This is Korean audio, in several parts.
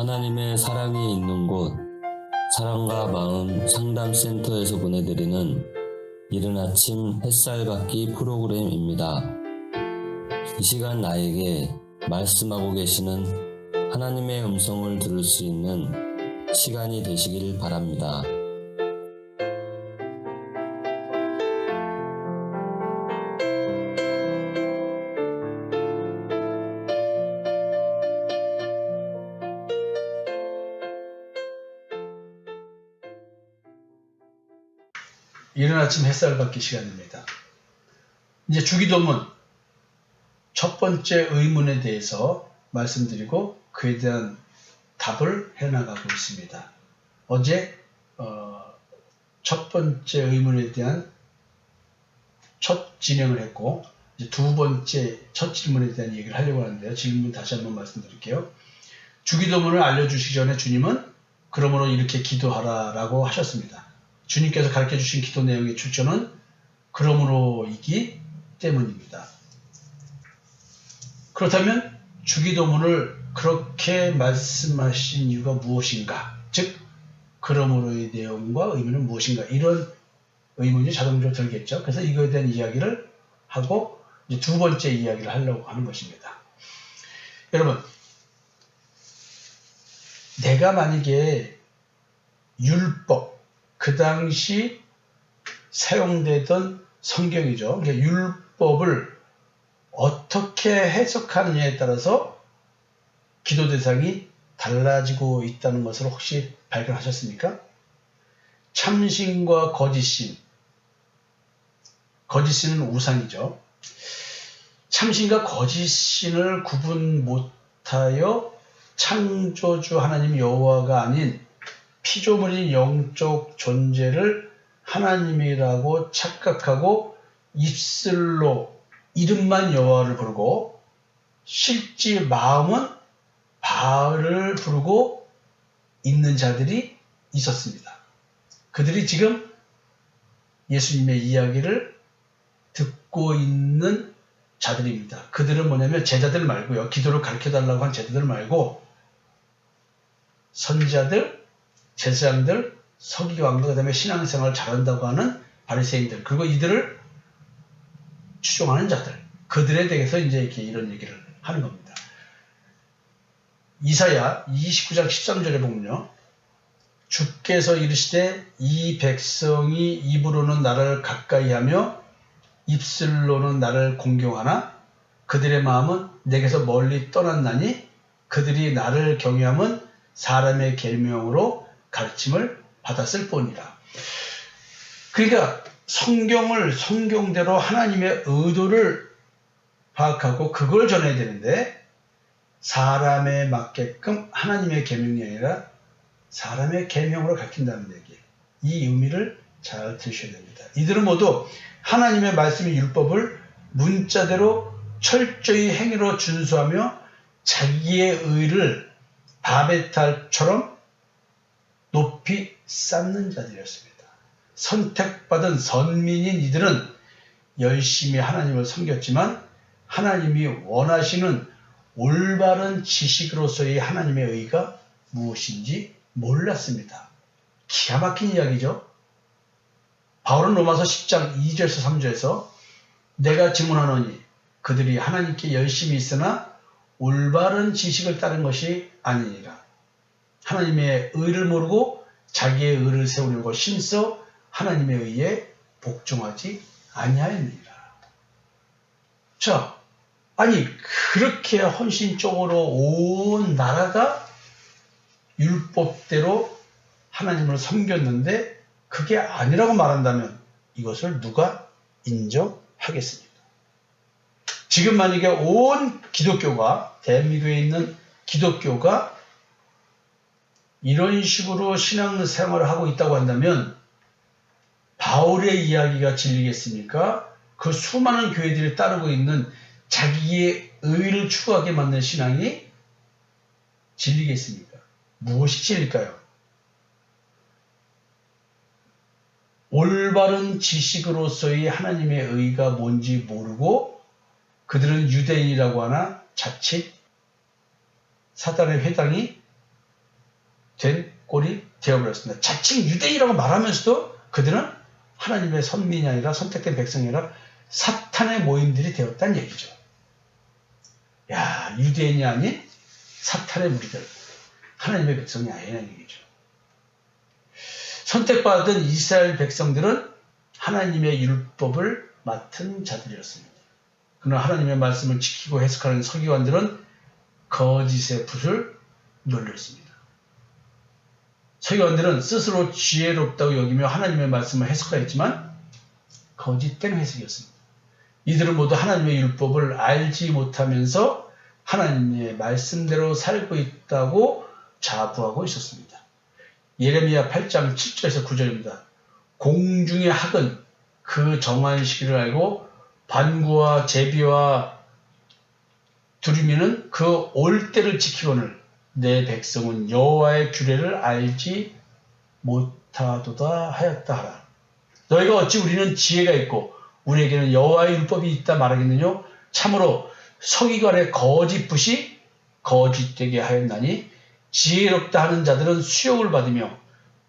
하나님의 사랑이 있는 곳, 사랑과 마음 상담센터에서 보내드리는 이른 아침 햇살 받기 프로그램입니다. 이 시간 나에게 말씀하고 계시는 하나님의 음성을 들을 수 있는 시간이 되시길 바랍니다. 이른 아침 햇살 받기 시간입니다. 이제 주기도문 첫 번째 의문에 대해서 말씀드리고 그에 대한 답을 해나가고 있습니다. 어제 어, 첫 번째 의문에 대한 첫 진행을 했고 두 번째 첫 질문에 대한 얘기를 하려고 하는데요. 질문 다시 한번 말씀드릴게요. 주기도문을 알려주시기 전에 주님은 그러므로 이렇게 기도하라라고 하셨습니다. 주님께서 가르쳐 주신 기도 내용의 출처는 그러므로이기 때문입니다. 그렇다면 주기도문을 그렇게 말씀하신 이유가 무엇인가? 즉 그러므로의 내용과 의미는 무엇인가? 이런 의문이 자동적으로 들겠죠. 그래서 이거에 대한 이야기를 하고 두 번째 이야기를 하려고 하는 것입니다. 여러분, 내가 만약에 율법, 그 당시 사용되던 성경이죠. 그러니까 율법을 어떻게 해석하느냐에 따라서 기도 대상이 달라지고 있다는 것을 혹시 발견하셨습니까? 참신과 거짓신. 거짓신은 우상이죠. 참신과 거짓신을 구분 못하여 창조주 하나님 여호와가 아닌 피조물인 영적 존재를 하나님이라고 착각하고 입술로 이름만 여호와를 부르고 실제 마음은 바알을 부르고 있는 자들이 있었습니다. 그들이 지금 예수님의 이야기를 듣고 있는 자들입니다. 그들은 뭐냐면 제자들 말고요. 기도를 가르쳐 달라고 한 제자들 말고 선자들, 제사장들, 서기관과 그다음에 신앙생활을 잘한다고 하는 바리새인들 그리고 이들을 추종하는 자들 그들에 대해서 이제 이렇게 이런 얘기를 하는 겁니다. 이사야 29장 13절에 보면요. 주께서 이르시되 이 백성이 입으로는 나를 가까이하며 입술로는 나를 공경하나 그들의 마음은 내게서 멀리 떠났나니 그들이 나를 경외함은 사람의 계명으로 가르침을 받았을 뿐이라. 그러니까 성경을 성경대로 하나님의 의도를 파악하고 그걸 전해야 되는데 사람에 맞게끔 하나님의 계명이 아니라 사람의 계명으로 가르친다는 얘기. 이 의미를 잘 들으셔야 됩니다. 이들은 모두 하나님의 말씀의 율법을 문자대로 철저히 행위로 준수하며 자기의 의를 바베탈처럼 높이 쌓는 자들이었습니다. 선택받은 선민인 이들은 열심히 하나님을 섬겼지만 하나님이 원하시는 올바른 지식으로서의 하나님의 의가 무엇인지 몰랐습니다. 기가 막힌 이야기죠. 바울은 로마서 10장 2절에서 3절에서 내가 증언하노니 그들이 하나님께 열심히 있으나 올바른 지식을 따른 것이 아니니라. 하나님의 의를 모르고 자기의 의를 세우려고 신써 하나님의 의에 복종하지 아니하였느니라. 자, 아니 그렇게 헌신적으로 온 나라가 율법대로 하나님을 섬겼는데 그게 아니라고 말한다면 이것을 누가 인정하겠습니까? 지금 만약에 온 기독교가 대한민국에 있는 기독교가 이런 식으로 신앙생활을 하고 있다고 한다면 바울의 이야기가 진리겠습니까? 그 수많은 교회들이 따르고 있는 자기의 의를 추구하게 만든 신앙이 진리겠습니까? 무엇이 진리일까요? 올바른 지식으로서의 하나님의 의가 뭔지 모르고 그들은 유대인이라고 하나 자칫 사단의 회당이 된 꼴이 되어버렸습니다. 자칭 유대인이라고 말하면서도 그들은 하나님의 선민이 아니라 선택된 백성이 아니라 사탄의 모임들이 되었다는 얘기죠. 야, 유대인이 아닌 사탄의 무리들. 하나님의 백성이 아니라는 얘기죠. 선택받은 이스라엘 백성들은 하나님의 율법을 맡은 자들이었습니다. 그러나 하나님의 말씀을 지키고 해석하는 서기관들은 거짓의 붓을 놀렸습니다. 서기관들은 스스로 지혜롭다고 여기며 하나님의 말씀을 해석하였지만 거짓된 해석이었습니다. 이들은 모두 하나님의 율법을 알지 못하면서 하나님의 말씀대로 살고 있다고 자부하고 있었습니다. 예레미야 8장 7절에서 9절입니다. 공중의 학은 그 정한 시기를 알고 반구와 제비와 두루미는 그 올 때를 지키거늘 내 백성은 여호와의 규례를 알지 못하도다 하였다 하라. 너희가 어찌 우리는 지혜가 있고 우리에게는 여호와의 율법이 있다 말하겠느냐? 참으로 서기관의 거짓 붓이 거짓되게 하였나니 지혜롭다 하는 자들은 수욕을 받으며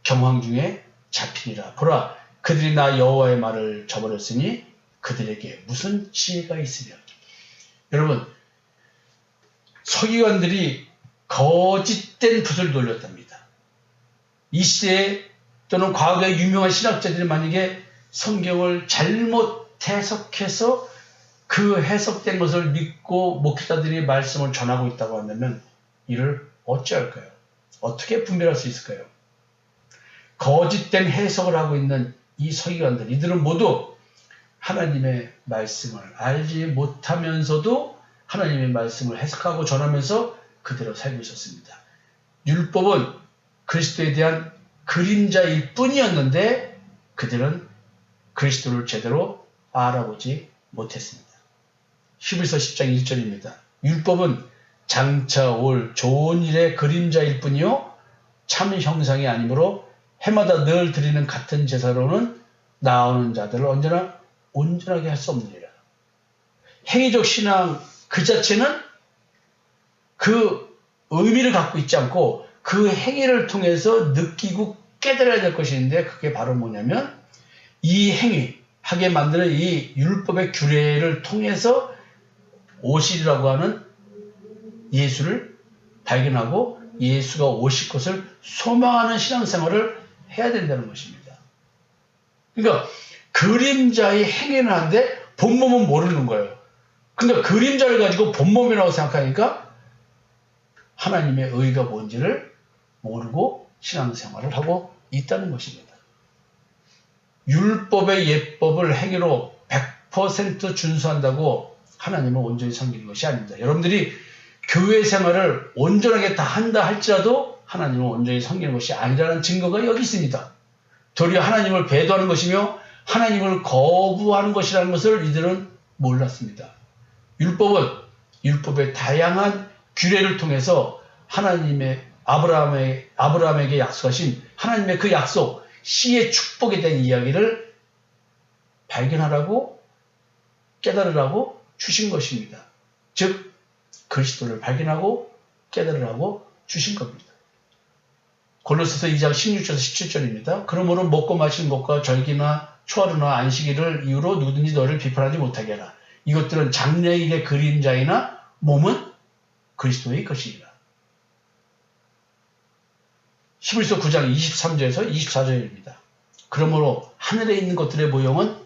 경황 중에 잡히리라. 보라, 그들이 나 여호와의 말을 저버렸으니 그들에게 무슨 지혜가 있으랴. 여러분, 서기관들이 거짓된 붓을 돌렸답니다. 이 시대에 또는 과거의 유명한 신학자들이 만약에 성경을 잘못 해석해서 그 해석된 것을 믿고 목회자들이 말씀을 전하고 있다고 한다면 이를 어찌할까요? 어떻게 분별할 수 있을까요? 거짓된 해석을 하고 있는 이 서기관들, 이들은 모두 하나님의 말씀을 알지 못하면서도 하나님의 말씀을 해석하고 전하면서 그대로 살고 있었습니다. 율법은 그리스도에 대한 그림자일 뿐이었는데 그들은 그리스도를 제대로 알아보지 못했습니다. 히브리서 10장 1절입니다. 율법은 장차 올 좋은 일의 그림자일 뿐이요 참 형상이 아니므로 해마다 늘 드리는 같은 제사로는 나오는 자들을 언제나 온전하게 할 수 없느니라. 행위적 신앙 그 자체는 그 의미를 갖고 있지 않고 그 행위를 통해서 느끼고 깨달아야 될 것인데 그게 바로 뭐냐면 이 행위 하게 만드는 이 율법의 규례를 통해서 오시리라고 하는 예수를 발견하고 예수가 오실 것을 소망하는 신앙생활을 해야 된다는 것입니다. 그러니까 그림자의 행위는 한데 본몸은 모르는 거예요. 그러니까 그림자를 가지고 본몸이라고 생각하니까 하나님의 의가 뭔지를 모르고 신앙생활을 하고 있다는 것입니다. 율법의 예법을 행위로 100% 준수한다고 하나님을 온전히 섬기는 것이 아닙니다. 여러분들이 교회 생활을 온전하게 다 한다 할지라도 하나님을 온전히 섬기는 것이 아니라는 증거가 여기 있습니다. 도리어 하나님을 배도하는 것이며 하나님을 거부하는 것이라는 것을 이들은 몰랐습니다. 율법은 율법의 다양한 규례를 통해서 하나님의 아브라함의, 아브라함에게 약속하신 하나님의 그 약속, 시의 축복에 대한 이야기를 발견하라고 깨달으라고 주신 것입니다. 즉, 그리스도를 발견하고 깨달으라고 주신 겁니다. 골로새서 2장 16절에서 17절입니다. 그러므로 먹고 마시는 것과 절기나 초하루나 안식일을 이유로 누구든지 너를 비판하지 못하게 하라. 이것들은 장래일의 그림자이나 몸은 그리스도의 것이니라. 히브리서 9장 23절에서 24절입니다. 그러므로 하늘에 있는 것들의 모형은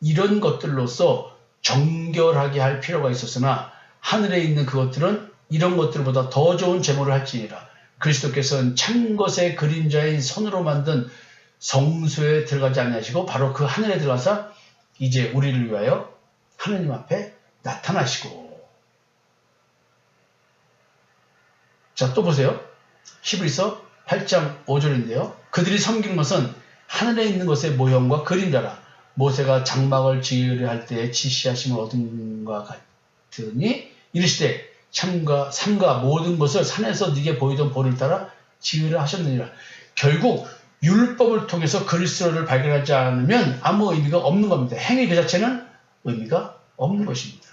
이런 것들로서 정결하게 할 필요가 있었으나 하늘에 있는 그것들은 이런 것들보다 더 좋은 제모를 할지니라. 그리스도께서는 참 것의 그림자인 손으로 만든 성소에 들어가지 아니하시고 바로 그 하늘에 들어가서 이제 우리를 위하여 하느님 앞에 나타나시고 자 또 보세요 히브리서 8장 5절인데요 그들이 섬긴 것은 하늘에 있는 것의 모형과 그림자라 모세가 장막을 지으려 할 때에 지시하심을 얻은 것 같으니 이르시되 참과 삼가 모든 것을 산에서 네게 보이던 볼을 따라 지으려 하셨느니라 결국 율법을 통해서 그리스도를 발견하지 않으면 아무 의미가 없는 겁니다. 행위 그 자체는 의미가 없는 것입니다.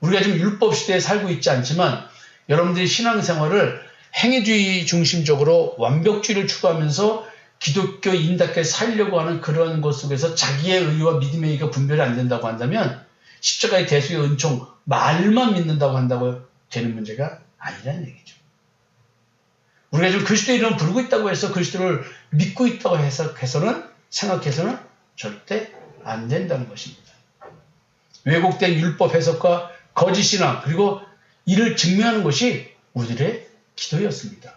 우리가 지금 율법 시대에 살고 있지 않지만 여러분들이 신앙생활을 행위주의 중심적으로 완벽주의를 추구하면서 기독교인답게 살려고 하는 그런 것 속에서 자기의 의와 믿음의 의가 분별이 안 된다고 한다면 십자가의 대수의 은총 말만 믿는다고 한다고 되는 문제가 아니라는 얘기죠. 우리가 지금 그리스도의 이름을 부르고 있다고 해서 그리스도를 믿고 있다고 해서 해서는 생각해서는 절대 안 된다는 것입니다. 왜곡된 율법 해석과 거짓 신앙 그리고 이를 증명하는 것이 우리들의 기도였습니다.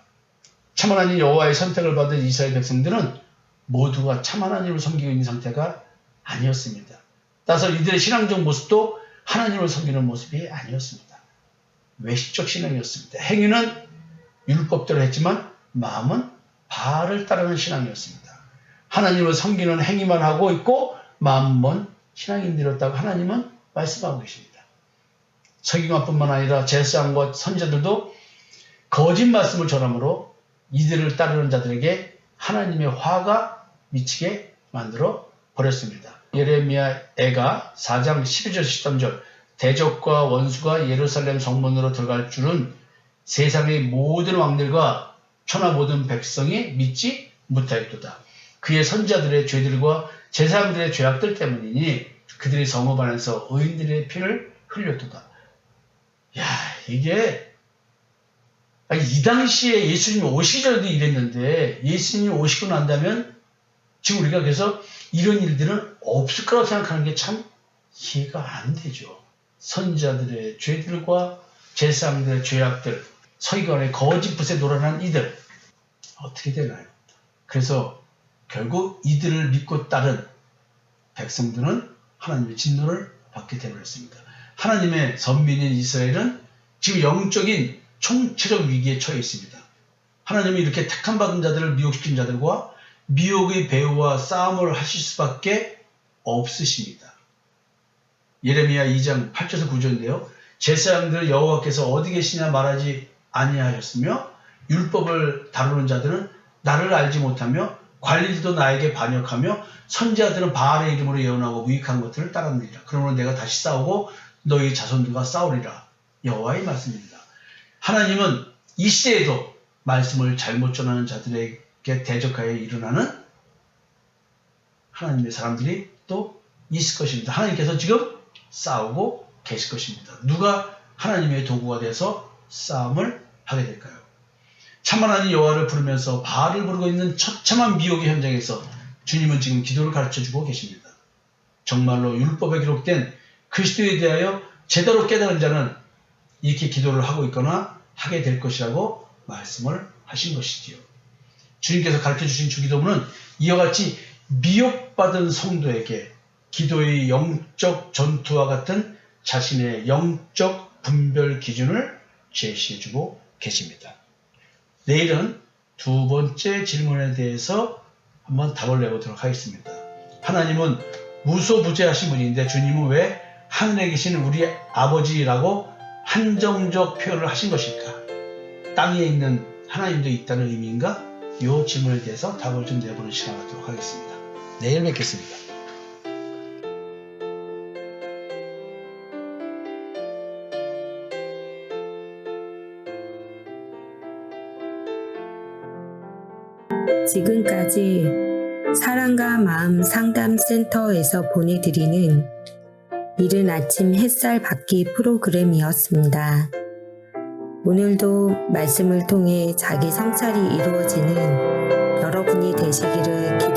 참 하나님 여호와의 선택을 받은 이스라엘 백성들은 모두가 참 하나님을 섬기고 있는 상태가 아니었습니다. 따라서 이들의 신앙적 모습도 하나님을 섬기는 모습이 아니었습니다. 외식적 신앙이었습니다. 행위는 율법대로 했지만 마음은 바알을 따르는 신앙이었습니다. 하나님을 섬기는 행위만 하고 있고 마음은 신앙인들이었다고 하나님은 말씀하고 계십니다. 서기관뿐만 아니라 제사장과 선자들도 거짓 말씀을 전함으로 이들을 따르는 자들에게 하나님의 화가 미치게 만들어 버렸습니다. 예레미야 애가 4장 12절 13절 대적과 원수가 예루살렘 성문으로 들어갈 줄은 세상의 모든 왕들과 천하 모든 백성이 믿지 못하였도다. 그의 선자들의 죄들과 제사장들의 죄악들 때문이니 그들이 성읍 안에서 의인들의 피를 흘렸도다. 야 이게 이 당시에 예수님이 오시기 전에도 이랬는데 예수님이 오시고 난다면 지금 우리가 그래서 이런 일들은 없을 거라고 생각하는 게 참 이해가 안 되죠. 선자들의 죄들과 제사장들의 죄악들, 서기관의 거짓 붓에 놀아난 이들 어떻게 되나요? 그래서 결국 이들을 믿고 따른 백성들은 하나님의 진노를 받게 되버렸습니다. 하나님의 선민인 이스라엘은 지금 영적인 총체적 위기에 처해 있습니다. 하나님이 이렇게 택함 받은 자들을 미혹시킨 자들과 미혹의 배우와 싸움을 하실 수밖에 없으십니다. 예레미야 2장 8절에서 9절인데요. 제사장들 여호와께서 어디 계시냐 말하지 아니하셨으며 율법을 다루는 자들은 나를 알지 못하며 관리들도 나에게 반역하며 선지자들은 바알의 이름으로 예언하고 무익한 것들을 따랐느니라. 그러므로 내가 다시 싸우고 너희 자손들과 싸우리라. 여호와의 말씀입니다. 하나님은 이 시대에도 말씀을 잘못 전하는 자들에게 대적하여 일어나는 하나님의 사람들이 또 있을 것입니다. 하나님께서 지금 싸우고 계실 것입니다. 누가 하나님의 도구가 돼서 싸움을 하게 될까요? 참 하나님 여호와를 부르면서 바알을 부르고 있는 처참한 미혹의 현장에서 주님은 지금 기도를 가르쳐 주고 계십니다. 정말로 율법에 기록된 그리스도에 대하여 제대로 깨달은 자는 이렇게 기도를 하고 있거나 하게 될 것이라고 말씀을 하신 것이지요. 주님께서 가르쳐 주신 주기도문은 이와 같이 미혹받은 성도에게 기도의 영적 전투와 같은 자신의 영적 분별 기준을 제시해 주고 계십니다. 내일은 두 번째 질문에 대해서 한번 답을 내보도록 하겠습니다. 하나님은 무소부재하신 분인데 주님은 왜 하늘에 계신 우리 아버지라고 한정적 표현을 하신 것일까? 땅에 있는 하나님도 있다는 의미인가? 이 질문에 대해서 답을 좀 내보는 시간 갖도록 하겠습니다. 내일 뵙겠습니다. 지금까지 사랑과 마음 상담센터에서 보내드리는 이른 아침 햇살 받기 프로그램이었습니다. 오늘도 말씀을 통해 자기 성찰이 이루어지는 여러분이 되시기를 기